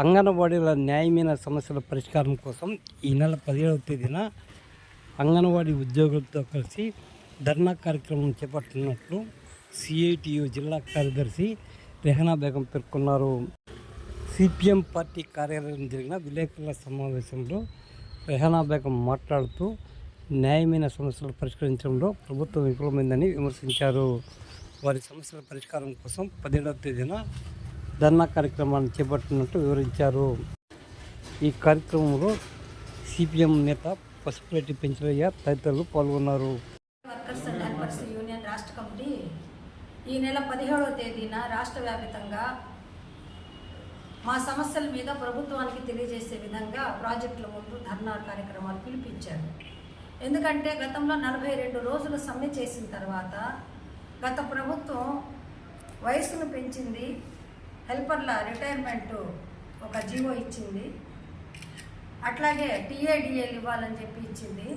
అంగన్వాడీల న్యాయమైన సమస్యల పరిష్కారం కోసం ఈ నెల పదిహేడవ తేదీన అంగన్వాడీ ఉద్యోగులతో కలిసి ధర్నా కార్యక్రమం చేపట్టినట్లు సిఐటియు జిల్లా కార్యదర్శి రెహనా బేగం పేర్కొన్నారు. సిపిఎం పార్టీ కార్యాలయం జరిగిన విలేకరుల సమావేశంలో రెహనా బేగం మాట్లాడుతూ న్యాయమైన సమస్యలు పరిష్కరించడంలో ప్రభుత్వం విఫలమైందని విమర్శించారు. వారి సమస్యల పరిష్కారం కోసం పదిహేడవ తేదీన ధర్నా కార్యక్రమాన్ని చేపట్టినట్టు వివరించారు. ఈ కార్యక్రమంలో సిపిఎం నేత పసుపురెడ్డి పెంచరయ్య తదితరులు పాల్గొన్నారు. వర్కర్స్ అండ్ హెల్పర్స్ యూనియన్ రాష్ట్ర కమిటీ ఈ నెల పదిహేడవ తేదీన రాష్ట్ర వ్యాపితంగా మా సమస్యల మీద ప్రభుత్వానికి తెలియజేసే విధంగా ప్రాజెక్టుల ముందు ధర్నా కార్యక్రమాలు పిలిపించారు. ఎందుకంటే గతంలో నలభై రెండు రోజులు సమ్మె చేసిన తర్వాత గత ప్రభుత్వం వయసును పెంచింది హెల్పర్ల రిటైర్మెంట్ ఒక జీవో ఇచ్చింది. అట్లాగే టీఏడిఏలు ఇవ్వాలని చెప్పి ఇచ్చింది.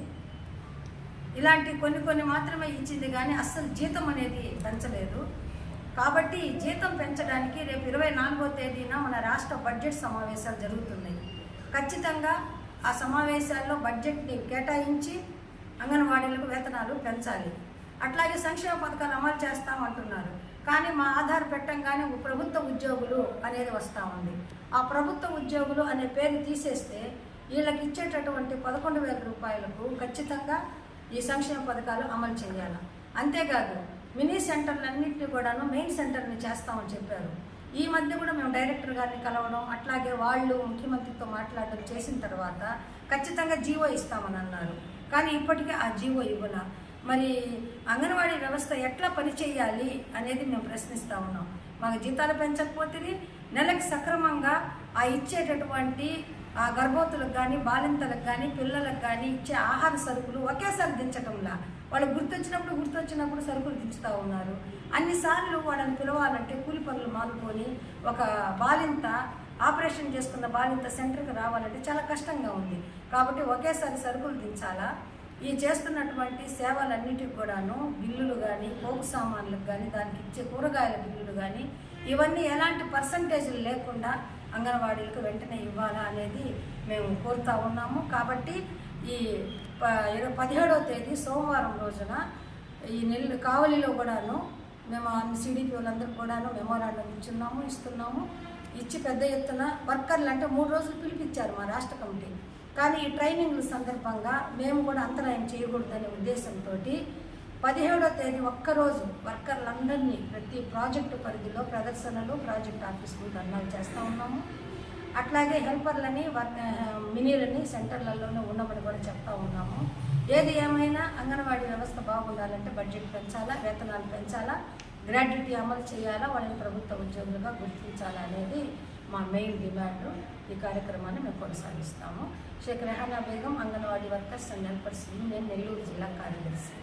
ఇలాంటి కొన్ని కొన్ని మాత్రమే ఇచ్చింది కానీ అస్సలు జీతం అనేది పెంచలేదు. కాబట్టి జీతం పెంచడానికి రేపు ఇరవై నాలుగో తేదీన మన రాష్ట్ర బడ్జెట్ సమావేశాలు జరుగుతున్నాయి. ఖచ్చితంగా ఆ సమావేశాల్లో బడ్జెట్ని కేటాయించి అంగన్వాడీలకు వేతనాలు పెంచాలి. అట్లాగే సంక్షేమ పథకాలు అమలు చేస్తామంటున్నారు. కానీ మా ఆధార్ పెట్టంగానే ప్రభుత్వ ఉద్యోగులు అనేది వస్తూ ఉంది. ఆ ప్రభుత్వ ఉద్యోగులు అనే పేరు తీసేస్తే వీళ్ళకి ఇచ్చేటటువంటి పదకొండు వేల రూపాయలకు ఖచ్చితంగా ఈ సంక్షేమ పథకాలు అమలు చేయాలి. అంతేకాదు మినీ సెంటర్లన్నింటినీ కూడాను మెయిన్ సెంటర్ని చేస్తామని చెప్పారు. ఈ మధ్య కూడా మేము డైరెక్టర్ గారిని కలవడం అట్లాగే వాళ్ళు ముఖ్యమంత్రితో మాట్లాడడం చేసిన తర్వాత ఖచ్చితంగా జీవో ఇస్తామని అన్నారు. కానీ ఇప్పటికీ ఆ జీవో ఇవ్వల. మరి అంగన్వాడీ వ్యవస్థ ఎట్లా పనిచేయాలి అనేది మేము ప్రశ్నిస్తూ ఉన్నాం. మాకు జీతాలు పెంచకపోతే నెలకు సక్రమంగా ఆ ఇచ్చేటటువంటి ఆ గర్భవతులకు కానీ బాలింతలకు కానీ పిల్లలకు కానీ ఇచ్చే ఆహార సరుకులు ఒకేసారి దించటంలా. వాళ్ళు గుర్తొచ్చినప్పుడు గుర్తొచ్చినప్పుడు సరుకులు దించుతూ ఉన్నారు. అన్నిసార్లు వాళ్ళని పిలవాలంటే కూలి పనులు మానుకొని ఒక బాలింత ఆపరేషన్ చేసుకున్న బాలింత సెంటర్కి రావాలంటే చాలా కష్టంగా ఉంది. కాబట్టి ఒకేసారి సరుకులు దించాలా? ఈ చేస్తున్నటువంటి సేవలన్నిటికి కూడాను బిల్లులు కానీ పోగు సామాన్లకు కానీ దానికి ఇచ్చే కూరగాయల బిల్లులు కానీ ఇవన్నీ ఎలాంటి పర్సంటేజీలు లేకుండా అంగన్వాడీలకు వెంటనే ఇవ్వాలా అనేది మేము కోరుతా ఉన్నాము. కాబట్టి ఈ ప పదిహేడవ తేదీ సోమవారం రోజున ఈ నెల్లు కావలిలో కూడాను మేము అన్ని సిడిపి వాళ్ళందరూ కూడాను మెమోరాండం ఇచ్చున్నాము ఇస్తున్నాము. ఇచ్చి పెద్ద ఎత్తున వర్కర్లు అంటే మూడు రోజులు పిలిపించారు మా రాష్ట్ర కమిటీ. కానీ ఈ ట్రైనింగ్ల సందర్భంగా మేము కూడా అంతరాయం చేయకూడదనే ఉద్దేశంతో పదిహేడో తేదీ ఒక్కరోజు వర్కర్లందరినీ ప్రతి ప్రాజెక్టు పరిధిలో ప్రదర్శనలు ప్రాజెక్ట్ ఆఫీసులు ధర్నాలు చేస్తూ ఉన్నాము. అట్లాగే హెల్పర్లని వర్- మినీలని సెంటర్లలోనే ఉండమని కూడా చెప్తా ఉన్నాము. ఏది ఏమైనా అంగన్వాడీ వ్యవస్థ బాగుండాలంటే బడ్జెట్ పెంచాలా వేతనాలు పెంచాలా గ్రాడ్యుటీ అమలు చేయాలా వాళ్ళని ప్రభుత్వ ఉద్యోగులుగా గుర్తించాలా అనేది మా మెయిన్ డిమాండ్ ఈ కార్యక్రమాన్ని మేము కొనసాగిస్తాము. Sheikh Rehana Begum Anganwadi workers and helpers union Nellore జిల్లా కార్యదర్శి.